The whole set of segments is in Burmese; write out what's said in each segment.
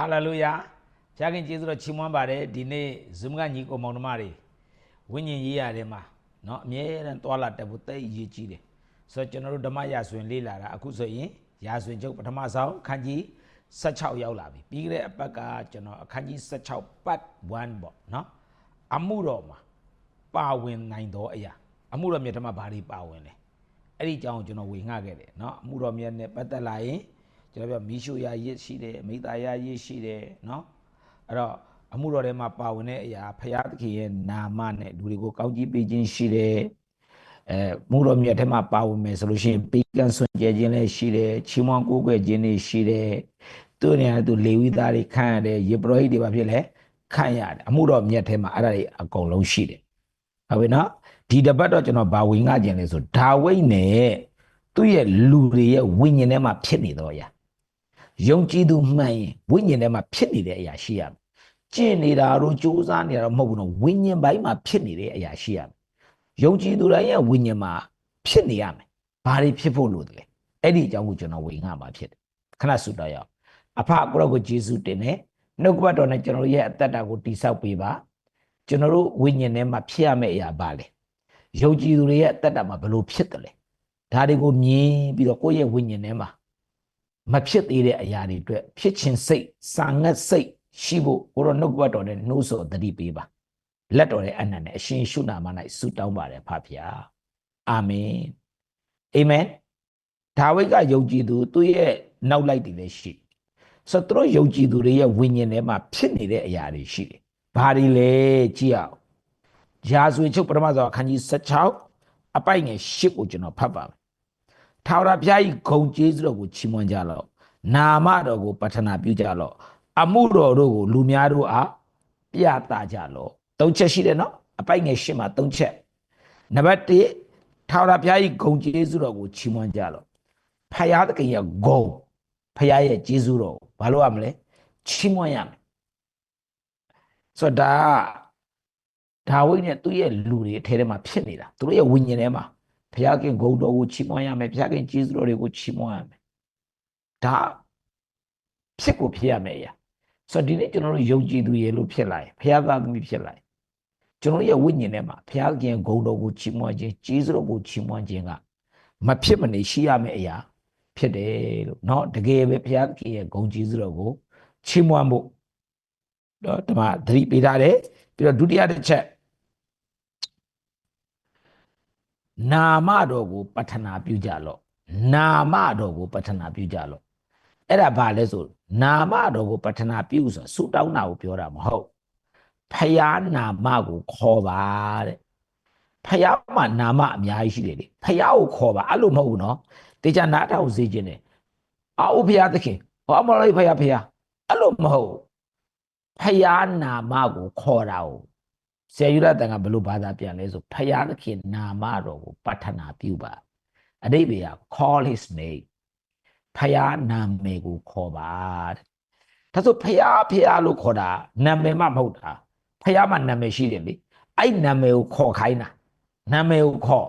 ဟာလေလုယာဖခင်ကျေးဇူးတော်ချီးမွမ်းပါတယ်ဒီနေ့ Zoom ကညီကိုမောင်နှမတွေဝိညာဉ်ရေးရတယ်မှာเนาะအမြဲတမ်းတွာလာတက်ဖို့တိတ်အရေးကြီးတယ်ဆိုတော့ကျွန်တော်တို့ဓမ္မရာဇဝင်လေ့လာတာအခုဆိုရင်ရာဇဝင်ချုပ်ပထမဆုံးအခန်းကြီး16ရောက်လာပြီပြီးခဲ့တဲ့အပတ်ကကျွန်တော်အခန်းကြီး16ပတ်1ပေါ့เนาะအမှုတော်မှာပါဝင်နိုင်သောအရာအမှုတော်မြတ်ထမဘာတွေပါဝင်လဲအဲ့ဒီအကြောင်းကိုကျွန်တော်ဝေငှခဲ့တယ်เนาะအမှုတော်မြတ်နဲ့ပတ်သက်လာရင် ကျွန်တော်ပြောမီးရှို့ရရစ်ရှိတယ်မိသားရရစ်ရှိတယ်เนาะအဲ့တော့အမှုတော်ထဲမှာပါဝင်တဲ့အရာဖရာသခင်ရဲ့နာမနဲ့လူတွေကိုကောင်းကြီးပေးခြင်းရှိတယ်အဲမှုတော်မြတ်ထဲမှာပါဝင်မယ်ဆိုလို့ရှိရင်ပေးကမ်းဆွန်ကြဲခြင်းလည်းရှိတယ်ချီးမွမ်းကိုးကွယ်ခြင်းတွေရှိတယ်သူနေရာသူလေဝိသားတွေခံရတယ်ယေဘရဟိတွေဘာဖြစ်လဲခံရတယ်အမှုတော်မြတ်ထဲမှာအဲ့ဒါတွေအကုန်လုံးရှိတယ်ဟုတ်ပြီနော်ဒီတပတ်တော့ကျွန်တော်ဘာဝင်ငှခြင်းလဲဆိုဒါဝိတ်နဲ့သူ့ရဲ့လူတွေရဲ့ဝိညာဉ်ထဲမှာဖြစ်နေတော့အရာ ယုံကြည်သူမှန်ရင်ဝိညာဉ်ထဲမှာဖြစ်နေတဲ့အရာရှိရမယ်။ကျင့်နေတာတော့ကြိုးစားနေတာတော့မဟုတ်ဘူးနော်ဝိညာဉ်ပိုင်းမှာဖြစ်နေတဲ့အရာရှိရမယ်။ယုံကြည်သူတိုင်းရဲ့ဝိညာဉ်မှာဖြစ်နေရမယ်။ဘာတွေဖြစ်ဖို့လို့တလဲ။အဲ့ဒီအကြောင်းကိုကျွန်တော်ဝေငှမှာဖြစ်တယ်။ခဏဆုတောင်းရအောင်။အဖကိုရောကိုယေရှုတင်တယ်။နှုတ်ကပတ်တော်နဲ့ကျွန်တော်ရဲ့အသက်တာကိုတိဆောက်ပေးပါ။ကျွန်တော်တို့ဝိညာဉ်ထဲမှာဖြစ်ရမယ့်အရာဘာလဲ။ယုံကြည်သူတွေရဲ့အသက်တာမှာဘယ်လိုဖြစ်တယ်လဲ။ဒါတွေကိုမြင်ပြီးတော့ကိုယ့်ရဲ့ဝိညာဉ်ထဲမှာ မဖြစ်သေးတဲ့အရာတွေအတွက်ဖြစ်ခြင်းစိတ်စာငတ်စိတ်ရှိဖို့ကိုရောနှုတ်ကပတ်တော်နဲ့နှိုးဆော်သတိပေးပါလက်တော်ရဲ့အနန္တနဲ့အရှင်ရှုနာမ၌ဆုတောင်းပါတယ်ဖဖျားအာမင်အာမင်ဒါဝိဒ်ကယုံကြည်သူသူ့ရဲ့နောက်လိုက်တွေလည်းရှိဆိုတော့သူတို့ယုံကြည်သူတွေရဲ့ဝိညာဉ်ထဲမှာဖြစ်နေတဲ့အရာတွေရှိတယ်ဘာတွေလဲကြည့်အောင်ယာဇဝင်ချုပ်ပထမဆုံးအခန်းကြီး16အပိုက်ငယ်10ကိုကျွန်တော်ဖတ်ပါမယ် ထာဝရဘုရား၏ဂုံကျေးဇူးတော်ကိုချီးမွမ်းကြလော့နာမတော်ကိုပတ္ထနာပြုကြလော့အမှုတော်တို့ကိုလူများတို့အားပြသကြလော့သုံးချက်ရှိတယ်နော်အပိုက်ငယ်ရှင်းမှာသုံးချက်နံပါတ်1ထာဝရဘုရား၏ဂုံကျေးဇူးတော်ကိုချီးမွမ်းကြလော့ဖယားသခင်ရဲ့ဂုံဖယားရဲ့ကျေးဇူးတော်ကိုဘာလို့ရမလဲချီးမွမ်းရမယ်ဆိုတော့ဒါကဒါဝိဒ်နဲ့သူ့ရဲ့လူတွေအထဲထဲမှာဖြစ်နေတာသူတို့ရဲ့ဝိညာဉ်ထဲမှာ ဘုရားခင်ဂုဏ်တော်ကိုချီးမွမ်းရမယ်ဘုရားခင်ကျေးဇူးတော်တွေကိုချီးမွမ်းရမယ်ဒါဖြစ်ကိုဖြစ်ရမယ်အရာဆိုတော့ဒီနေ့ကျွန်တော်တို့ယုံကြည်သူရေလို့ဖြစ်လာရင်ဘုရားသားသမီးဖြစ်လာရင်ကျွန်တော်ရဲ့ဝိညာဉ်ထဲမှာဘုရားခင်ဂုဏ်တော်ကိုချီးမွမ်းခြင်းကျေးဇူးတော်ကိုချီးမွမ်းခြင်းကမဖြစ်မနေရှိရမယ့်အရာဖြစ်တယ်လို့เนาะတကယ်ပဲဘုရားခင်ရဲ့ဂုဏ်ကျေးဇူးတော်ကိုချီးမွမ်းဖို့တော့ဒီမှာသတိပေးထားတယ်ပြီးတော့ဒုတိယတစ်ချက် နာမတော်ကိုပဋ္ဌနာပြုကြလော့နာမတော်ကိုပဋ္ဌနာပြုကြလော့အဲ့ဒါဘာလဲဆိုနာမတော်ကိုပဋ္ဌနာပြုဆိုဆူတောင်းတာကိုပြောတာမဟုတ်ဖယားနာမကိုခေါ်ပါတဲ့ဖယားမှာနာမအများကြီးရှိတယ်လေဖယားကိုခေါ်ပါအဲ့လိုမဟုတ်ဘူးနော်တေချာနာထောက်စေခြင်းတယ်အာဥဖယားသခင်ဟောအမလေးဖယားဖယားအဲ့လိုမဟုတ်ဖယားနာမကိုခေါ်တာကို ဆရာယူရတန်ကဘယ်လိုဘာသာပြန်လဲဆိုဖယားသခင်နာမတော်ကိုပဋ္ဌနာပြုပါအတိပ္ပယ်က call his name ဖယားနာမည်ကိုခေါ်ပါတဲ့ဒါဆိုဖယားဖယားလို့ခေါ်တာနာမည်မှမဟုတ်တာဖယားမှနာမည်ရှိတယ်လေအဲ့နာမည်ကိုခေါ်ခိုင်းတာနာမည်ကိုခေါ်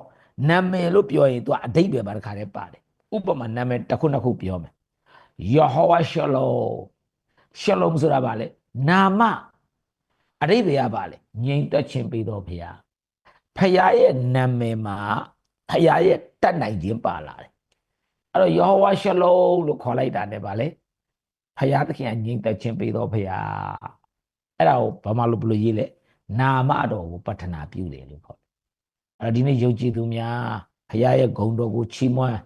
နာမည်လို့ပြောရင် तू အတိပ္ပယ်ဘာတစ်ခါတည်းပါတယ်ဥပမာနာမည်တစ်ခုနှစ်ခုပြောမယ်ယေဟောဝါရှလောရှလောဆိုတာဗာလေနာမ အရိဘေကပါလေငြိမ်သက်ခြင်းပေးတော်ဘုရားဖခင်ရဲ့နာမည်မှာဖခင်ရဲ့တတ်နိုင်ခြင်းပါလာတယ်အဲ့တော့ယောဟဝါရှလုံလို့ခေါ်လိုက်တာ ਨੇ ပါလေဖခင်သခင်ကငြိမ်သက်ခြင်းပေးတော်ဘုရားအဲ့ဒါကိုဘာမှလို့ဘယ်လိုရေးလဲနာမတော်ကိုပတ္ထနာပြုတယ်လို့ခေါ်တယ်အဲ့တော့ဒီနေ့ယုံကြည်သူများဖခင်ရဲ့ဂုဏ်တော်ကိုချီးမွမ်း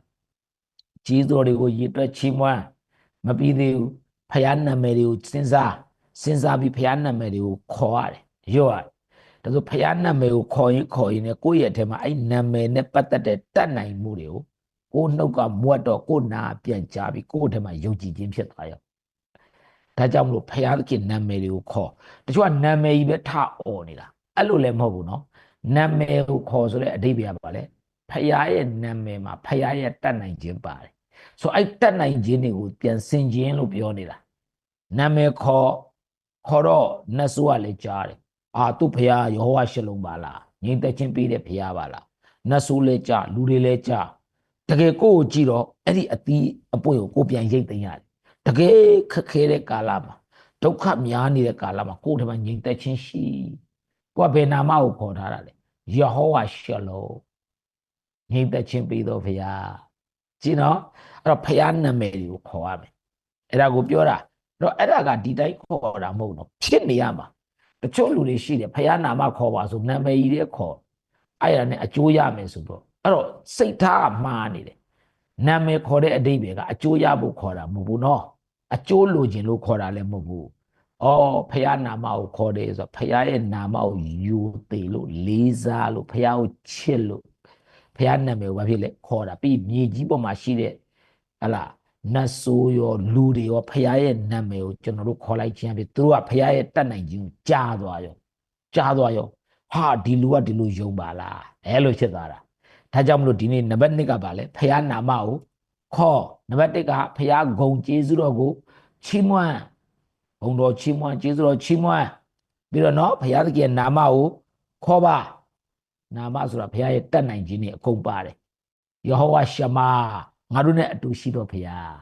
ကြီးတော်တွေကိုရည်တွက်ချီးမွမ်းမပြီးသေးဘူးဖခင်နာမည်တွေကိုစဉ်းစား စဉ်းစားပြီးဖះနာမည်တွေကိုခေါ်ရတယ်ရော့ရတယ်ဒါဆိုဖះနာမည်ကိုခေါ်ရင်ခေါ်ရင်လည်းကိုယ့်ရဲ့အထက်မှာအဲ့နာမည်နဲ့ပတ်သက်တဲ့တတ်နိုင်မှုတွေကိုကိုယ်နှုတ်ကမွတ်တော့ကိုယ်နာပြန်ကြားပြီးကိုယ့်အထက်မှာယုံကြည်ခြင်းဖြစ်သွားရောဒါကြောင့်မလို့ဖះသခင်နာမည်တွေကိုခေါ်တချို့ကနာမည်ကြီးပဲထအော်နေတာအဲ့လိုလည်းမဟုတ်ဘူးနော်နာမည်ကိုခေါ်ဆိုတဲ့အဓိပ္ပာယ်ကပါလေဖះရဲ့နာမည်မှာဖះရဲ့တတ်နိုင်ခြင်းပါတယ်ဆိုအဲ့တတ်နိုင်ခြင်းတွေကိုပြန်ဆင်ခြင်းလို့ပြောနေတာနာမည်ခေါ် ခေါ်တော့နတ်ဆိုးကလည်းကြားတယ်အာသူ့ဖះယေဟောဝါရှလုံပါလားငြိမ်သက်ခြင်းပေးတဲ့ဖះပါလားနတ်ဆိုးလည်းကြားလူတွေလည်းကြားတကယ်ကိုယ့်ကိုကြည့်တော့အဲ့ဒီအသီးအပွင့်ကိုကိုယ်ပြန်ရိတ်သိမ်းရတယ်တကယ်ခက်ခဲတဲ့ကာလမှာဒုက္ခများနေတဲ့ကာလမှာကိုယ်ထဲမှာငြိမ်သက်ခြင်းရှိကိုယ်ကဘယ်နာမကိုခေါ်ထားတာလဲယေဟောဝါရှလုံငြိမ်သက်ခြင်းပေးတော်ဖရာကြည့်နော်အဲ့တော့ဖရာနာမည်ကိုခေါ်ရမယ်အဲ့ဒါကိုပြောတာအဲ့ တော့အဲ့ဒါကဒီတိုင်းခေါ်တာမဟုတ်တော့ဖြစ်နေရမှာတချို့လူတွေရှိတယ်ဖရာနာမခေါ်ပါဆိုနာမည်ကြီးတွေခေါ်အဲ့ဒါနဲ့အကျိုးရမယ်ဆိုတော့အဲ့တော့စိတ်ထားကမှားနေတယ်နာမည်ခေါ်တဲ့အတိတ်ပဲကအကျိုးရဖို့ခေါ်တာမဟုတ်ဘူးနော်အကျိုးလိုချင်လို့ခေါ်တာလည်းမဟုတ်ဘူးအော်ဖရာနာမကိုခေါ်တယ်ဆိုတော့ဖရာရဲ့နာမကိုယူသေးလို့လေးစားလို့ဖရာကိုချစ်လို့ဖရာနာမည်ကိုဘာဖြစ်လဲခေါ်တာပြီးမြေကြီးပေါ်မှာရှိတဲ့ဟလာ နတ်ဆိုးရောလူတွေရောဖရာရဲ့နာမည်ကိုကျွန်တော်တို့ခေါ်လိုက်ခြင်းဖြစ်သူတို့ကဖရာရဲ့တတ်နိုင်ခြင်းကိုကြားသွားရောကြားသွားရောဟာဒီလူကဒီလူယုံပါလားအဲလိုဖြစ်သွားတာဒါကြောင့်မလို့ဒီနေ့နံပါတ်1ကပါလဲဖရာနာမကိုခေါ်နံပါတ်1ကဖရာဂုံကျေးဇူးတော်ကိုချီးမွမ်းဘုံတော်ချီးမွမ်းကျေးဇူးတော်ချီးမွမ်းပြီးတော့နော်ဘုရားသခင်နာမကိုခေါ်ပါနာမဆိုတာဘုရားရဲ့တတ်နိုင်ခြင်းနဲ့အကုန်ပါတယ်ယေဟောဝါရှမာ ငါတို့နဲ့အတူရှိတော်ဘုရား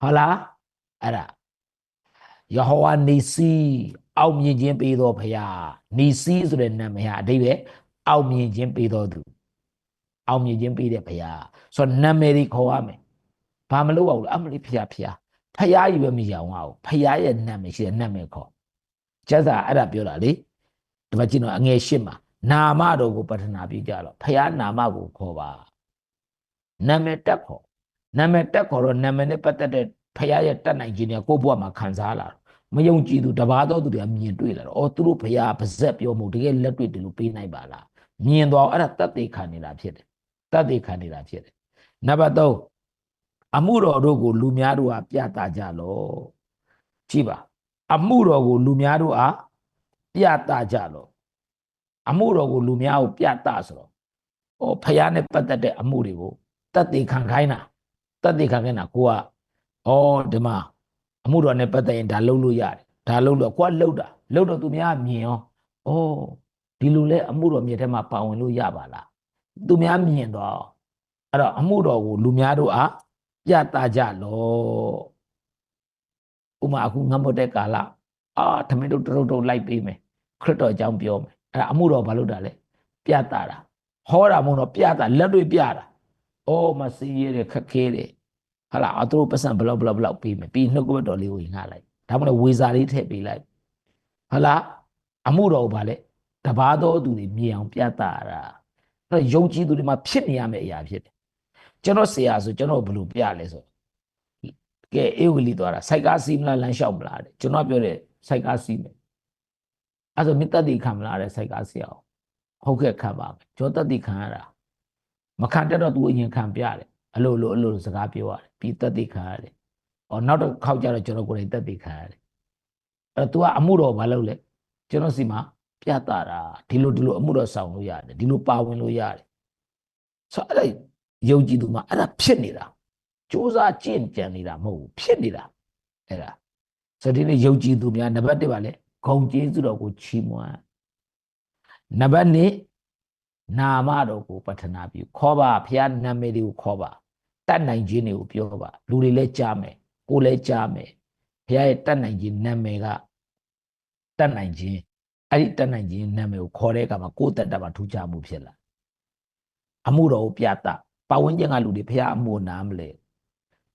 ဟုတ်လားအဲ့ဒါယေဟောဝါနေစီအောင်မြင်ခြင်းပေးတော်ဘုရားနေစီဆိုတဲ့နာမည်ဟာအတိပ္ပယ်အောင်မြင်ခြင်းပေးတော်သူအောင်မြင်ခြင်းပေးတဲ့ဘုရားဆိုတော့နာမည်တွေခေါ်ရမယ်ဘာမလုပ်ရဘူးလဲအမလေးဖျားဖျားဖျားကြီးပဲမရအောင်အောင်ဖျားရဲ့နာမည်ရှိတဲ့နာမည်ခေါ်ကျက်စာအဲ့ဒါပြောတာလေဒီမှာကြည့်တော့အငယ်ရှင်းမှာနာမတော်ကိုပထနာပြုကြတော့ဖျားနာမကိုခေါ်ပါ နာမည်တက်ခေါ်နာမည်တက်ခေါ်တော့နာမည်နဲ့ပတ်သက်တဲ့ဖျားရဲ့တက်နိုင်ခြင်းတွေကကိုယ့်ဘဝမှာခံစားလာတော့မယုံကြည်သူတပါးသောသူတွေကမြင်တွေ့လာတော့အော်သူတို့ဖျားပါဇက်ပြောမှုတကယ်လက်တွေ့တယ်လို့ပေးနိုင်ပါလားမြင်တော့အဲ့ဒါတတ်သိခံနေတာဖြစ်တယ်တတ်သိခံနေတာဖြစ်တယ်နံပါတ်3အမှုတော်တို့ကိုလူများတို့ဟာပြသကြလော့ကြည့်ပါ အမှုတော်ကိုလူများတို့ဟာပြသကြလော့အမှုတော်ကိုလူများကိုပြသဆိုတော့ဟောဖယားနဲ့ပတ်သက်တဲ့အမှုတွေကို တတ်သိခံခိုင်းတာတတ်သိခံခိုင်းတာကိုကဩဒီမှာအမှုတော်နဲ့ပတ်သက်ရင်ဒါလုပ်လို့ရတယ်ဒါလုပ်လို့ကိုကလှုပ်တာလှုပ်တော့သူများမြင်ရောဩဒီလိုလဲအမှုတော်မြေထဲမှာပါဝင်လို့ရပါလားသူများမြင်တော့အဲ့တော့အမှုတော်ကိုလူများတို့အားပြတာကြလောဥမာအခုငတ်မတဲ့ကာလအာထမင်းတို့တရုတ်တို့လိုက်ပေးမယ်ခရစ်တော်အကြောင်းပြောမယ်အဲ့ဒါအမှုတော်ဘာလို့တာလဲပြတာတာဟောတာမဟုတ်တော့ပြတာလက်တွေ့ပြတာ အော်မစီးရတဲ့ခက်ခဲတယ်ဟာလာအတူပတ်စံဘလောက်ဘလောက်ဘလောက်ပေးမယ်ပြီးနှုတ်ကပတ်တော်လေးကိုငှားလိုက်ဒါမှမဟုတ်ဝေစာလေးထည့်ပေးလိုက်ဟာလာအမှုတော်ဘာလဲတဘာတော်သူတွေမြင်အောင်ပြတာတာအဲ့ယုံကြည်သူတွေမှာဖြစ်နေရမယ့်အရာဖြစ်တယ်ကျွန်တော်ဆရာဆိုကျွန်တော်ဘယ်လိုပြလဲဆိုကဲအေဝလီသွားတာစိုက်ကားစီးမလားလမ်းလျှောက်မလားတဲ့ကျွန်တော်ပြောတယ်စိုက်ကားစီးမယ်အဲ့ဆိုမြတ်တတိခံမလားတဲ့စိုက်ကားစီးအောင်ဟုတ်ကဲ့ခံပါမယ်ကျွန်တော်တတိခံရတာ မခံတတ်တော့သူအရင်ခံပြတယ်အလိုလိုအလိုလိုစကားပြောရတယ်ပြီးတတိခံရတယ်အော်နောက်တစ်ခေါက်ကျတော့ကျွန်တော်ကိုယ်တိုင်တတိခံရတယ်အဲ့တော့ तू ကအမှုတော်မလုပ်လဲကျွန်တော်စီမှာပြတာတာဒီလိုဒီလိုအမှုတော်ဆောင်လို့ရတယ်ဒီလိုပါဝင်လို့ရတယ်ဆိုတော့အဲ့ဒါယုံကြည်သူမှာအဲ့ဒါဖြစ်နေတာစူးစမ်းကြင့်ကြံနေတာမဟုတ်ဘူးဖြစ်နေတာအဲ့ဒါဆိုဒီနေ့ယုံကြည်သူများနံပါတ်1ပါလေဂုံကျေးဇူးတော်ကိုချီးမွမ်းနံပါတ်2 နာမတော်ကိုပတ္ထနာပြုခေါ်ပါဖခင်နာမည်တွေကိုခေါ်ပါတတ်နိုင်ခြင်းတွေကိုပြောပါလူတွေလည်းကြားမယ်ကိုယ်လည်းကြားမယ်ဖခင်ရဲ့တတ်နိုင်ခြင်းနာမည်ကတတ်နိုင်ခြင်းအဲ့ဒီတတ်နိုင်ခြင်းနာမည်ကိုခေါ်တဲ့အခါမှာကိုယ်တက်တာမှာထူးခြားမှုဖြစ်လာအမှုတော်ကိုပြတာပတ်ဝန်းကျင်ကလူတွေဖះအမှုနာမလဲ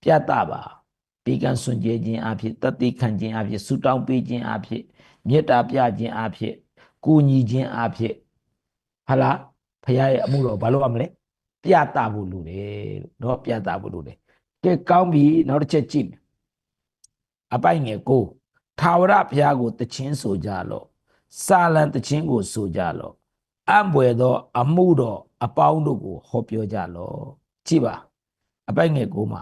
ပြတ်တာပါပေကံစွန့်ကြဲခြင်းအဖြစ်တတိခံခြင်းအဖြစ်ဆူတောင်းပေးခြင်းအဖြစ်မေတ္တာပြခြင်းအဖြစ်ကိုညီခြင်းအဖြစ်ဟာလား ဖះရဲ့အမှုတော်ဘာလို့ရမလဲပြတ်တာဖို့လိုတယ်လို့တော့ပြတ်တာဖို့လိုတယ်ကဲကောင်းပြီနောက်တစ်ချက်ကြည့်မယ်အပိုင်ငယ်ကိုထာဝရဘုရားကိုတခြင်းဆိုကြလော့စာလံတခြင်းကိုဆိုကြလော့အံ့ဘွယ်သော အမှုတော်အပေါင်းတို့ကိုဟောပြောကြလော့ကြည့်ပါအပိုက်ငယ်ကိုမှာ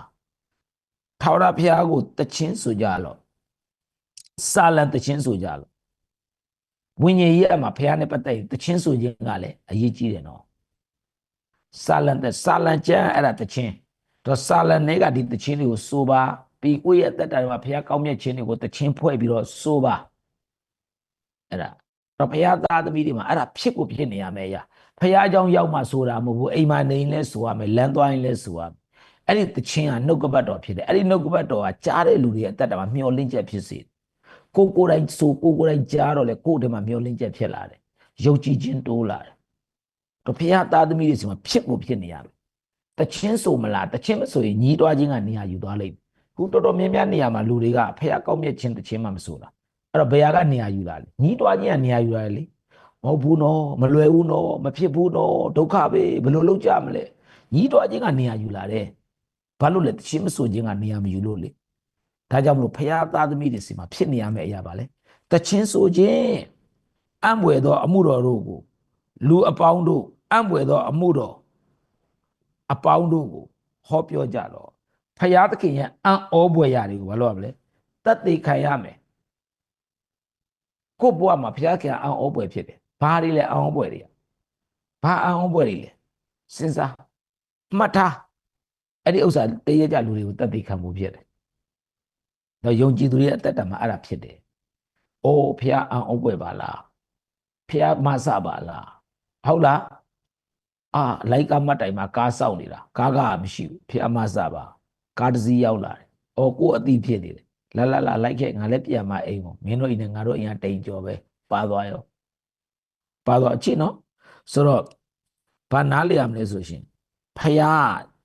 ထာဝရဘုရားကိုတခြင်းဆိုကြလော့စာလံတခြင်းဆိုကြလော့ ဝိညာဉ်ရေးမှာဘုရားနဲ့ပတ်သက်တခြင်းဆိုခြင်းကလည်းအရေးကြီးတယ်နော်စာလံတဲ့စာလံကျမ်းအဲ့ဒါတခြင်းတော့စာလံတွေကဒီတခြင်းတွေကိုဆိုပါပြီးကိုယ့်ရဲ့အသက်တာမှာဘုရားကောင်းမြတ်ခြင်းတွေကိုတခြင်းဖွဲ့ပြီးတော့ဆိုပါအဲ့ဒါတော့ဘုရားသားသမီးတွေမှာအဲ့ဒါဖြစ်ကိုဖြစ်နေရမယ်အရာဖះเจ้าရောက်မှဆိုတာမဟုတ်ဘူးအိမ်မှာနေရင်လဲဆိုရမယ်လမ်းသွားရင်လဲဆိုရမယ်အဲ့ဒီတခြင်းကနှုတ်ကပတ်တော်ဖြစ်တယ်အဲ့ဒီနှုတ်ကပတ်တော်ကကြားတဲ့လူတွေရဲ့အသက်တာမှာမျောလင့်ချက်ဖြစ်စေ ကိုကိုယ်တိုင်ဆိုကိုကိုယ်တိုင်ကြားတော့လေကိုယ့်အထဲမှာမျောလင်းချက်ဖြစ်လာတယ်ယုံကြည်ခြင်းတိုးလာတယ်တော့ဖခင်သားသမီးတွေစီမှာဖြစ်ကိုဖြစ်နေရမယ်တချင်းဆိုမလားတချင်းမဆိုရင်ညီးတွားခြင်းကနေရာယူသွားလိမ့်မယ်ခုတော်တော်များများနေရာမှာလူတွေကဖခင်ကောက်မြတ်ခြင်းတချင်းမှမဆိုတာအဲ့တော့ဘယ်ဟာကနေရာယူလာလဲညီးတွားခြင်းကနေရာယူလာတယ်လေမဟုတ်ဘူးနော်မလွယ်ဘူးနော်မဖြစ်ဘူးနော်ဒုက္ခပဲဘယ်လိုလုပ်ကြမလဲညီးတွားခြင်းကနေရာယူလာတယ်ဘာလို့လဲတချင်းမဆိုခြင်းကနေရာမယူလို့လေ ဒါကြောင့်မလို့ဖခင်သားသမီးတွေစီမှာဖြစ်နေရမယ့်အရာပါလေတချင်းဆိုခြင်းအံ့ဘွယ်သော အမှုတော်တို့ကိုလူအပေါင်းတို့အံ့ဘွယ်သောအမှုတော်အပေါင်းတို့ကိုဟောပြောကြတော့ဖခင်သခင်ရဲ့အံ့ဩဘွယ်ရာတွေကိုဘာလို့ရမလဲတတ်သိခံရမယ်ကိုယ့်ဘဝမှာဖခင်ကအံ့ဩဘွယ်ဖြစ်တယ်ဘာတွေလဲအံ့ဩဘွယ်တွေကဘာအံ့ဩဘွယ်တွေလဲစဉ်းစားမှတ်ထားအဲ့ဒီဥစ္စာတရကြလူတွေကိုတတ်သိခံမှုဖြစ်တယ် တော့ယုံကြည်သူတွေရဲ့အသက်တာမှာအဲ့ဒါဖြစ်တယ်။အိုးဖះအံ့ဩပွဲပါလား။ဖះမဆပါလား။ဟုတ်လား။အာလိုက်ကမတ်တိုင်မှာကားစောင့်နေတာကားကမရှိဘူးဖះမဆပါ။ကားတစ်စီးရောက်လာတယ်။အော်ကိုယ်အတိဖြစ်နေတယ်။လာလာလာလိုက်ခဲ့ငါလည်းပြန်မအိမ်ပေါ့။မင်းတို့အိမ်နဲ့ငါတို့အိမ်ကတိမ်ကျော်ပဲပါသွားရော။ပါသွားအချစ်နော်။ဆိုတော့ဘာနားလေရမလဲဆိုရှင်ဖះ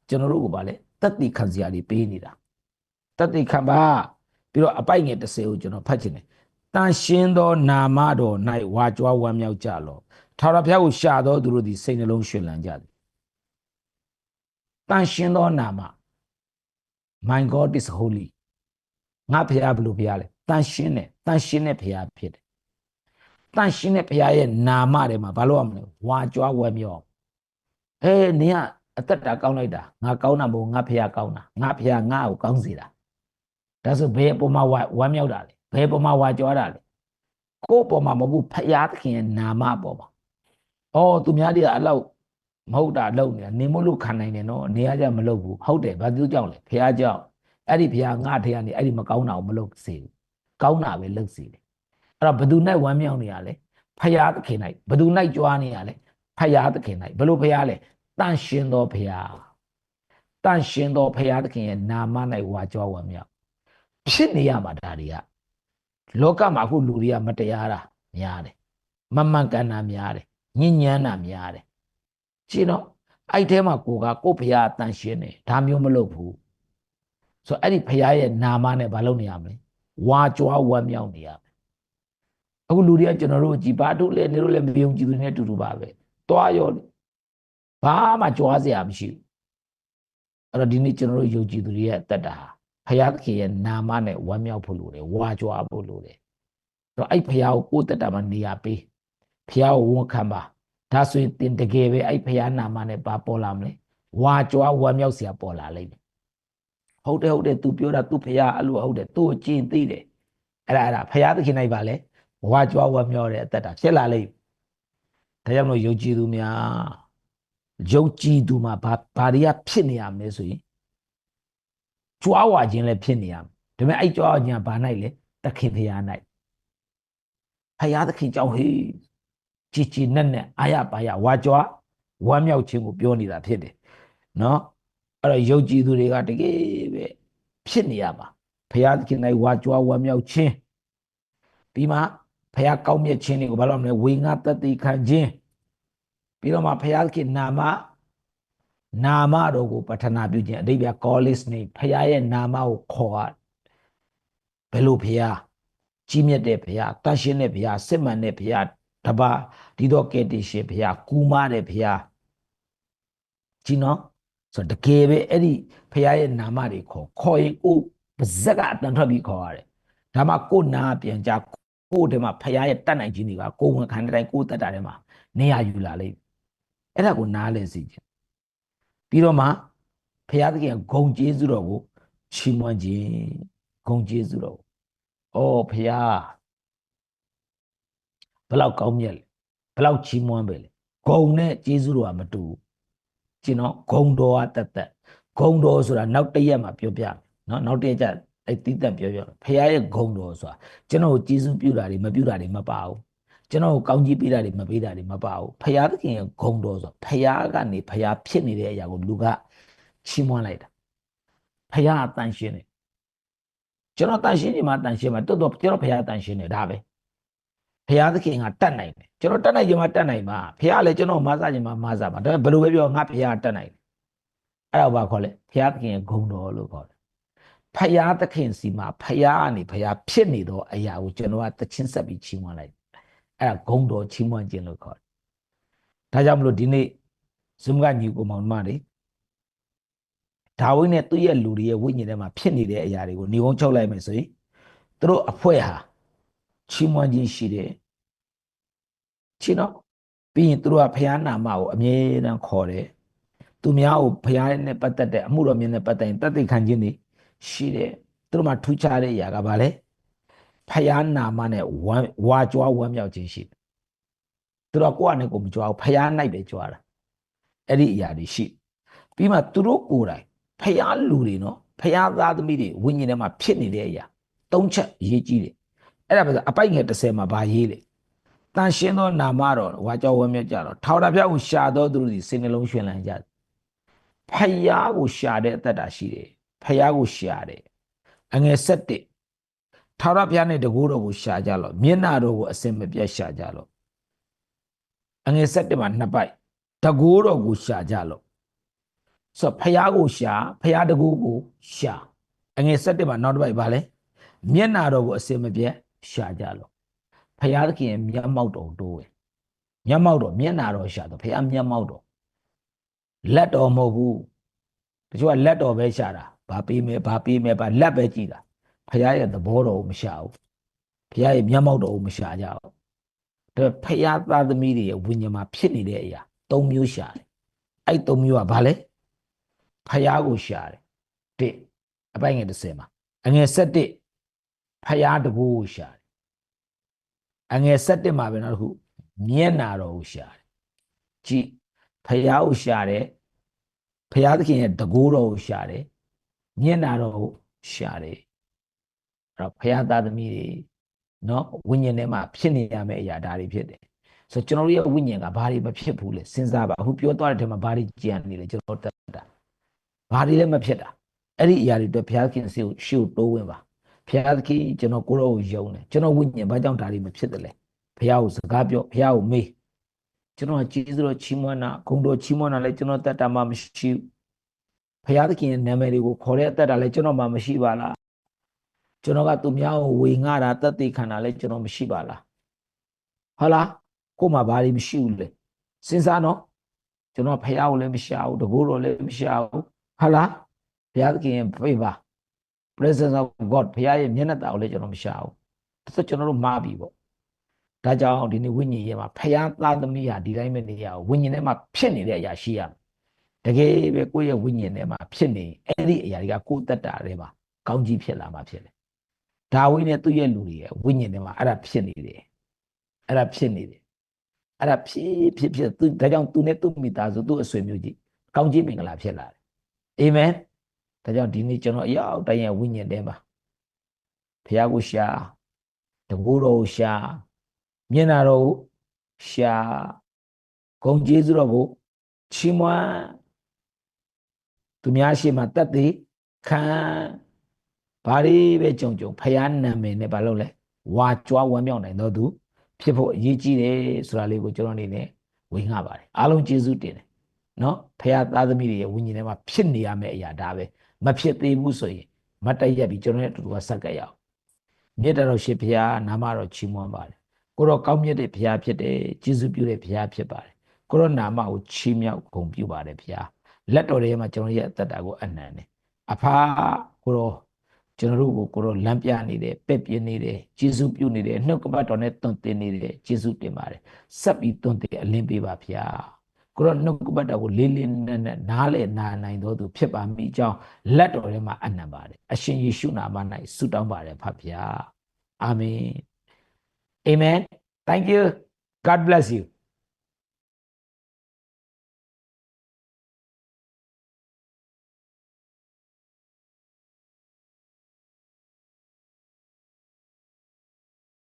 ကျွန်တော်တို့ကဗာလဲတတ်တိခံစရာတွေပေးနေတာ။တတ်တိခံပါ ပြီးတော့အပိုက်ငယ်30ကိုကျွန်တော်ဖတ်ချင်တယ်တန်ရှင်းသောနာမတော်၌ဝါကြွားဝမ်းမြောက်ကြလော့ထာဝရဘုရားကိုရှာသောသူတို့သည်စိတ်နှလုံးရှင်လန်းကြသည်တန်ရှင်းသောနာမ My God is holy ငါဘုရားဘယ်လိုဘုရားလဲတန်ရှင်းတယ်တန်ရှင်းတဲ့ဘုရားဖြစ်တယ်တန်ရှင်းတဲ့ဘုရားရဲ့နာမထဲမှာဘာလို့ရမလဲဝါကြွားဝမ်းမြောက်အေးနင်ကအသက်တာကောင်းလိုက်တာငါကောင်းတာမဟုတ်ငါဘုရားကောင်းတာငါဘုရားငါ့ကိုကောင်းစေတာ ဒါဆိုဘယ်အပေါ်မှာဝါဝမ်းမြောက်တာလဲဘယ်အပေါ်မှာဝါကြွားတာလဲကိုယ့်အပေါ်မှာမဟုတ်ဘူးဖရာသခင်ရဲ့နာမအပေါ်မှာအော်သူများတွေကအလောက်မဟုတ်တာလုပ်နေတာနေမလို့ခံနိုင်တယ်နော်နေရကြမလုပ်ဘူးဟုတ်တယ်ဘာသူကြောင့်လဲဖရာကြောင့်အဲ့ဒီဖရာငါထဲကနေအဲ့ဒီမကောင်းတာကိုမလုပ်စေဘူးကောင်းတာပဲလုပ်စေတယ်အဲ့တော့ဘယ်သူနဲ့ဝမ်းမြောက်နေရလဲဖရာသခင်၌ဘယ်သူ၌ကြွားနေရလဲဖရာသခင်၌ဘယ်လိုဖရာလဲတန့်ရှင်သောဖရာတန့်ရှင်သောဖရာသခင်ရဲ့နာမ၌ဝါကြွားဝမ်းမြောက် ဖြစ်နေရမှာဒါတွေကလောကမှာအခုလူတွေကမတရားတာများတယ်မမှန်ကန်တာများတယ်ညဉ့်ညမ်းတာများတယ်ကြည့်နော်အဲ့ထဲမှာကိုကကို့ဖရာအတန်ရှင်းတယ်ဒါမျိုးမလုပ်ဘူးဆိုတော့အဲ့ဒီဖရာရဲ့နာမနဲ့မလုပ်နေရမလဲဝါကြွားဝမ်းမြောက်နေရမယ်အခုလူတွေကကျွန်တော်တို့ကြည်ပါတို့လည်းနေတို့လည်းမယုံကြည်သူတွေနဲ့အတူတူပါပဲတွားရောဘာမှကြွားစရာမရှိဘူးအဲ့တော့ဒီနေ့ကျွန်တော်တို့ယုံကြည်သူတွေရဲ့အသက်တာဟာ ဖရာသခင်ရဲ့နာမနဲ့ဝမ်းမြောက်ဖို့လိုတယ်ဝါကြွားဖို့လိုတယ်တော့အဲ့ဖရာကိုကိုယ်တက်တာမှနေရာပေးဖရာကိုဝန်ခံပါဒါဆိုရင်တင်တကယ်ပဲအဲ့ဖရာနာမနဲ့ပါပေါ်လာမလဲဝါကြွားဝမ်းမြောက်စရာပေါ်လာလိမ့်မယ်ဟုတ်တယ်ဟုတ်တယ် तू ပြောတာ तू ဖရာအဲ့လိုဟုတ်တယ်သူ့ကိုကျင့်သိတယ်အဲ့ဒါအဲ့ဒါဖရာသခင်နိုင်ပါလေဝါကြွားဝမ်းမြောက်တဲ့အသက်တာဖြစ်လာလိမ့်မယ်ဒါကြောင့်မလို့ယုံကြည်သူများယုံကြည်သူမှာဘာဘာတွေကဖြစ်နေရမလဲဆိုရင် ကြွားဝါခြင်းလည်းဖြစ်နေရမယ်ဒါပေမဲ့အဲ့ကြွားဝါခြင်းကဘာနိုင်လဲသခင်ဖရာနိုင်ဖရာသခင်ကြောင့်ဟေးကြည်ကြည်နဲ့နဲ့အာရပါရဝါကြွားဝမ်းမြောက်ခြင်းကိုပြောနေတာဖြစ်တယ်နော်အဲ့တော့ယုံကြည်သူတွေကတကယ်ပဲဖြစ်နေရမှာဖရာသခင်နိုင်ဝါကြွားဝမ်းမြောက်ခြင်းပြီးမှဖရာကောင်းမြတ်ခြင်းတွေကိုဘာလို့မလဲဝေငါတတ်သိခံခြင်းပြီးတော့မှဖရာသခင်နာမ နာမတော်ကိုပထနာပြုခြင်းအဓိပ္ပာယ် call his name ဖခင်ရဲ့နာမကိုခေါ်ရဘယ်လိုဖခင်ကြီးမြတ်တဲ့ဖခင်တန်ရှင်းတဲ့ဖခင်စစ်မှန်တဲ့ဖခင်တပါဒီတော့ကဲတရှင်ဖခင်ကူမတဲ့ဖခင်ကြီးနော်ဆိုတော့တကယ်ပဲအဲ့ဒီဖခင်ရဲ့နာမတွေခေါ်ခေါ်ရင်ကိုပါဇက်ကအတန်ထွက်ပြီးခေါ်ရတယ်ဒါမှကိုနာပြန်ကြကိုဒီမှာဖခင်ရဲ့တတ်နိုင်ခြင်းတွေကကိုဝန်ခံတဲ့တိုင်းကိုတက်တာထဲမှာနေရာယူလာလိမ့်မယ်အဲ့ဒါကိုနားလဲစီခြင်း ပြီးတော့မှဖရာသခင်ကဂုံကျေးဇူးတော်ကိုချီးမွမ်းခြင်းဂုံကျေးဇူးတော်ကိုအော်ဖရာဘယ်လောက်ကောင်းမြတ်လဲဘယ်လောက်ချီးမွမ်းပဲလဲဂုံနဲ့ကျေးဇူးတော်ကမတူဘူးကျင်တော့ဂုံတော်ကတက်တက်ဂုံတော်ဆိုတာနောက်တစ်ရက်မှာပြောပြမယ်နော်နောက်တစ်ရက်ကျအဲ့တိတက်ပြောပြမယ်ဖရာရဲ့ဂုံတော်ဆိုတာကျွန်တော်ကိုကျေးဇူးပြုတာတွေမပြုတာတွေမပါဘူး ကျွန်တော်ကိုကောင်းကြီးပေးတာတွေမပေးတာတွေမပါဘူးဖရာသခင်ရဲ့ဂုံတော်ဆိုဖရာကနေဖရာဖြစ်နေတဲ့အရာကိုလူကချီးမွမ်းလိုက်တာဖရာအတန်ရှင်းတယ်ကျွန်တော်တန်ရှင်းနေမှာတန်ရှင်းမှာတော်တော်ကျွန်တော်ဖရားတန်ရှင်းနေဒါပဲဖရားသခင်ကတတ်နိုင်တယ်ကျွန်တော်တတ်နိုင်ခြင်းမှာတတ်နိုင်မှာဖရားလည်းကျွန်တော်မဆခြင်းမှာမဆမှာဒါပေမဲ့ဘယ်လိုပဲပြောငါဖရားတတ်နိုင်တယ်အဲ့ဒါဘာခေါ်လဲဖရားသခင်ရဲ့ဂုဏ်တော်လို့ခေါ်တယ်ဖရားသခင်စီမှာဖရားကနေဖရားဖြစ်နေသောအရာကိုကျွန်တော်ကတချင်းဆက်ပြီးချီးမွမ်းလိုက် အဲ့ဒါဂုဏ်တော်ချီးမွမ်းခြင်းလို့ခေါ်တယ်ဒါကြောင့်မလို့ဒီနေ့ဇုံကညီကိုမောင်မတွေဒါဝိဒ်နဲ့သူ့ရဲ့လူတွေရဲ့ဝိညာဉ်ထဲမှာဖြစ်နေတဲ့အရာတွေကိုညီကုန်းချုပ်လိုက်မယ်ဆိုရင်သူတို့အဖွဲ့ဟာချီးမွမ်းခြင်းရှိတယ်ချီးနော်ပြီးရင်သူတို့ကဘုရားနာမကိုအမြဲတမ်းခေါ်တယ်သူများကိုဘုရားနဲ့ပတ်သက်တဲ့အမှုတော်မြတ်နဲ့ပတ်သက်ရင်တတ်သိခံခြင်းတွေရှိတယ်သူတို့မှာထူးခြားတဲ့အရာကဘာလဲ ဘုရားနာမနဲ့ဝမ်းဝါကြွားဝမ်းမြောက်ခြင်းရှိတယ်သူတို့ကကိုယ့်အနေကိုမကြွားဘူးဘုရား၌ပဲကြွားတာအဲ့ဒီအရာတွေရှိပြီးမှသူတို့ကိုယ်တိုင်ဖះလူတွေနော်ဖះသားသမီးတွေဝိညာဉ်ထဲမှာဖြစ်နေတဲ့အရာသုံးချက်အရေးကြီးတယ်အဲ့ဒါပဲဆိုအပိုက်ငယ်30မှာဗာရေးလေတန်ရှင်းသောနာမတော်ဝါကြောဝဲမြတ်ကြတော့ထောက်တာဖះကိုရှာတော်သူတို့ဒီစိတ်နှလုံးရှင်လန်းကြတယ်ဖះကိုရှာတဲ့အသက်တာရှိတယ်ဖះကိုရှာတယ်အငယ်7 ထောက်တာဖះနဲ့တကူတော်ကိုရှာကြလို့မျက်နာတော်ကိုအစင်မပြတ်ရှာကြလို့အငယ်7မှာနှစ်ပိုက်တကူတော်ကိုရှာကြလို့ဆိုတော့ဖះကိုရှာဖះတကူကိုရှာအငယ်7မှာနောက်တစ်ပိုက်ပါလဲမျက်နာတော်ကိုအစင်မပြတ်ရှာကြလို့ဖះသခင်ရဲ့မျက်မှောက်တော်တိုးဝင်မျက်မှောက်တော်မျက်နာတော်ရှာတော့ဖះမျက်မှောက်တော်လက်တော်မဟုတ်ဘူးတချို့ကလက်တော်ပဲရှာတာဘာပေးမယ်ဘာပေးမယ်ဘာလက်ပဲကြည့်တာ ဖះရဲ့သဘောတော်ကိုမရှာဘူးဖះရဲ့မျက်မှောက်တော်ကိုမရှာကြဘူးဒါဖះသားသမီးတွေရဲ့ဝိညာဉ်မှာဖြစ်နေတဲ့အရာ၃မျိုးရှာတယ်အဲ့၃မျိုးကဘာလဲဖယားကိုရှာတယ်တစ်အပိုင်ငယ်30မှာအငယ်7ဖယားတကူကိုရှာတယ်အငယ်7မှာပဲနောက်တစ်ခုမျက်နာတော်ကိုရှာတယ်ကြည့်ဖယားကိုရှာတယ်ဖယားသခင်ရဲ့တကူတော်ကိုရှာတယ်မျက်နာတော်ကိုရှာတယ်အဲ့ တော့ဖယားသားသမီးတွေနော်ဝိညာဉ်ထဲမှာဖြစ်နေရမယ့်အရာဒါတွေဖြစ်တယ်ဆိုတော့ကျွန်တော်တို့ရဲ့ဝိညာဉ်ကဘာတွေမဖြစ်ဘူးလေစဉ်းစားပါအခုပြောသွားတဲ့ထဲမှာဘာတွေကြံနေလဲကျွန်တော်တက်တာဘာတွေလည်းမဖြစ်တာအဲ့ဒီအရာတွေအတွက်ဘုရားခင်စီကိုရှေ့ကိုတိုးဝင်ပါဘုရားသခင်ကျွန်တော်ကိုရောကိုယုံတယ်ကျွန်တော်ဝိညာဉ်ဘာကြောင့်ဒါတွေမဖြစ်တယ်လဲဘုရားကိုစကားပြောဘုရားကိုမေးကျွန်တော်ကျေးဇူးတော်ချီးမွမ်းတာဂုဏ်တော်ချီးမွမ်းတာလည်းကျွန်တော်တတ်တာမှမရှိဘူးဘုရားသခင်ရဲ့နာမည်တွေကိုခေါ်တဲ့အသက်တာလည်းကျွန်တော်မှမရှိပါလား ကျွန်တော်ကသူများကိုဝေငှတာတတ်သိခံတာလည်းကျွန်တော်မရှိပါလားဟုတ်လားကို့မှာဘာတွေမရှိဘူးလေစဉ်းစားနော်ကျွန်တော်ဖះကိုလည်းမရှာဘူးတကူတော်လည်းမရှာဘူးဟုတ်လားဘုရားသခင်ရဲ့ favor presence of god ဘုရားရဲ့မျက်နှာတာကိုလည်းကျွန်တော်မရှာဘူးဒါဆိုကျွန်တော်တို့မှားပြီပေါ့ဒါကြောင့်ဒီနေ့ဝိညာဉ်ရဲ့မှာဖះသားသမီးဟာဒီတိုင်းပဲနေရအောင်ဝိညာဉ်ထဲမှာဖြစ်နေတဲ့အရာရှိရမယ်တကယ်ပဲကိုယ့်ရဲ့ဝိညာဉ်ထဲမှာဖြစ်နေအဲ့ဒီအရာတွေကကိုယ်တက်တာတွေမှာကောင်းကြီးဖြစ်လာမှာဖြစ်တယ် ဒါဝိနဲ့သူ့ရဲ့လူတွေရဲ့ဝိညာဉ်ထဲမှာအဲ့ဒါဖြစ်နေတယ်အဲ့ဒါဖြစ်နေတယ်အဲ့ဒါဖြစ်ဖြစ်ဖြစ်သူဒါကြောင့်သူနဲ့သူ့မိသားစုသူ့အဆွေမျိုးကြီးကောင်းကြီးမင်္ဂလာဖြစ်လာတယ်အာမင်ဒါကြောင့်ဒီနေ့ကျွန်တော်အရောက်တိုင်းရဲ့ဝိညာဉ်ထဲမှာဘုရားကိုရှာတကူတော်ကိုရှာမျက်နာတော်ကိုရှာဂုံကျေးဇူးတော်ကိုချီးမွမ်းသူများရှိမှတတ်သိခံ ဘာတွေပဲကြုံကြုံဖယားနာမည်နဲ့ဘာလို့လဲဝါကြွားဝမ်းမြောက်နိုင်တော့သူဖြစ်ဖို့အရေးကြီးတယ်ဆိုတာလေးကိုကျွန်တော်အနေနဲ့ဝေငှပါတယ်အားလုံးကျေးဇူးတင်တယ်နော်ဖခင်သားသမီးတွေရဲ့ဝိညာဉ်ထဲမှာဖြစ်နေရမယ့်အရာဒါပဲမဖြစ်သေးဘူးဆိုရင်မတ်တရက်ပြီးကျွန်တော်ရဲ့အတူတူကဆက်ကရအောင်မြတ်တော်ရှိဖခင်နာမတော်ချီးမွမ်းပါတယ်ကိုတော့ကောင်းမြတ်တဲ့ဖခင်ဖြစ်တယ်ကျေးဇူးပြုတဲ့ဖခင်ဖြစ်ပါတယ်ကိုတော့နာမကိုချီးမြှောက်ဂုဏ်ပြုပါတယ်ဖခင်လက်တော်ထဲမှာကျွန်တော်ရဲ့အသက်တာကိုအနံတယ်အဖာကိုတော့ ကျွန်တော်တို့ကိုကိုတော့လမ်းပြနေတယ်ပက်ပြနေတယ်ကျေးဇူးပြုနေတယ်နှုတ်ကပတ်တော်နဲ့တွင်တင်နေတယ်ကျေးဇူးတင်ပါတယ်ဆက်ပြီးတွင်တင်အလင်းပေးပါဗျာကိုတော့နှုတ်ကပတ်တော်ကိုလေးလေးနက်နက်နားလေနာနိုင်တော်သူဖြစ်ပါမိကြောင်းလက်တော်ထဲမှာအနံပါတယ်အရှင်ယေရှုနာမ၌ဆုတောင်းပါတယ်ဖဗျာအာမင် amen thank you god bless you